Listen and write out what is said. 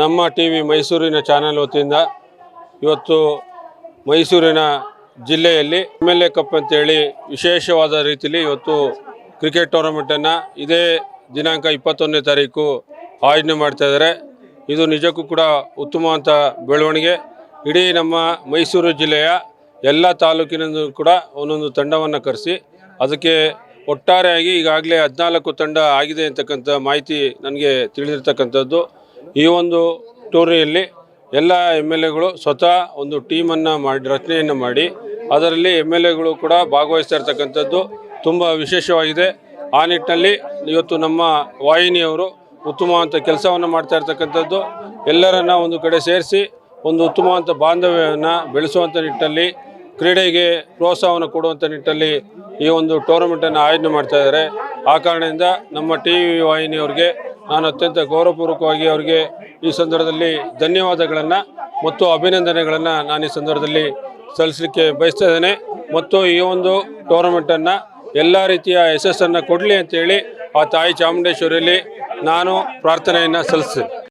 ನಮ್ಮ T V ಮೈಸೂರಿನ channel ವತಿಯಿಂದ ಇವತ್ತು ಮೈಸೂರಿನ ಜಿಲ್ಲೆಯಲ್ಲಿ ಎಂ ಎಲ್ ಎ ಕಪ್ ಅಂತೇಳಿ ವಿಶೇಷವಾದ ರೀತಿಯಲ್ಲಿ ಇವತ್ತು ಕ್ರಿಕೆಟ್ ಟೂರ್ನಮೆಂಟನ್ನು ಇದೇ ದಿನಾಂಕ ಇಪ್ಪತ್ತೊಂದನೇ ತಾರೀಕು ಆಯೋಜನೆ ಮಾಡ್ತಾ ಇದ್ದಾರೆ. ಇದು ನಿಜಕ್ಕೂ ಕೂಡ ಉತ್ತಮವಂಥ ಬೆಳವಣಿಗೆ. ಇಡೀ ನಮ್ಮ ಮೈಸೂರು ಜಿಲ್ಲೆಯ ಎಲ್ಲ ತಾಲೂಕಿನಿಂದ ಕೂಡ ಒಂದೊಂದು ತಂಡವನ್ನು ಕರೆಸಿ ಅದಕ್ಕೆ ಒಟ್ಟಾರೆಯಾಗಿ ಈಗಾಗಲೇ ಹದಿನಾಲ್ಕು ತಂಡ ಆಗಿದೆ ಅಂತಕ್ಕಂಥ ಮಾಹಿತಿ ನನಗೆ ತಿಳಿದಿರ್ತಕ್ಕಂಥದ್ದು. ಈ ಒಂದು ಟೂರ್ನಿಯಲ್ಲಿ ಎಲ್ಲ ಎಂ ಎಲ್ ಎಗಳು ಸ್ವತಃ ಒಂದು ಟೀಮನ್ನು ಮಾಡಿ, ರಚನೆಯನ್ನು ಮಾಡಿ, ಅದರಲ್ಲಿ ಎಂ ಎಲ್ ಎಗಳು ಕೂಡ ಭಾಗವಹಿಸ್ತಾ ಇರ್ತಕ್ಕಂಥದ್ದು ತುಂಬ ವಿಶೇಷವಾಗಿದೆ. ಆ ನಿಟ್ಟಿನಲ್ಲಿ ಇವತ್ತು ನಮ್ಮ ವಾಹಿನಿಯವರು ಉತ್ತಮವಾದ ಕೆಲಸವನ್ನು ಮಾಡ್ತಾ ಇರ್ತಕ್ಕಂಥದ್ದು ಎಲ್ಲರನ್ನ ಒಂದು ಕಡೆ ಸೇರಿಸಿ ಒಂದು ಉತ್ತಮವಾದ ಬಾಂಧವ್ಯವನ್ನು ಬೆಳೆಸುವಂಥ ನಿಟ್ಟಿನಲ್ಲಿ, ಕ್ರೀಡೆಗೆ ಪ್ರೋತ್ಸಾಹವನ್ನು ಕೊಡುವಂಥ ನಿಟ್ಟಿನಲ್ಲಿ ಈ ಒಂದು ಟೂರ್ನಮೆಂಟನ್ನು ಆಯೋಜನೆ ಮಾಡ್ತಾ ಇದ್ದಾರೆ. ಆ ಕಾರಣದಿಂದ ನಮ್ಮ ಟಿ ವಿ ವಾಹಿನಿಯವರಿಗೆ ನಾನು ಅತ್ಯಂತ ಗೌರವಪೂರ್ವಕವಾಗಿ ಅವರಿಗೆ ಈ ಸಂದರ್ಭದಲ್ಲಿ ಧನ್ಯವಾದಗಳನ್ನು ಮತ್ತು ಅಭಿನಂದನೆಗಳನ್ನು ನಾನು ಈ ಸಂದರ್ಭದಲ್ಲಿ ಸಲ್ಲಿಸಲಿಕ್ಕೆ ಬಯಸ್ತಾ ಇದ್ದೇನೆ. ಮತ್ತು ಈ ಒಂದು ಟೂರ್ನಮೆಂಟನ್ನು ಎಲ್ಲ ರೀತಿಯ ಯಶಸ್ಸನ್ನು ಕೊಡಲಿ ಅಂತೇಳಿ ಆ ತಾಯಿ ಚಾಮುಂಡೇಶ್ವರಿಯಲ್ಲಿ ನಾನು ಪ್ರಾರ್ಥನೆಯನ್ನು ಸಲ್ಲಿಸ್ತೇನೆ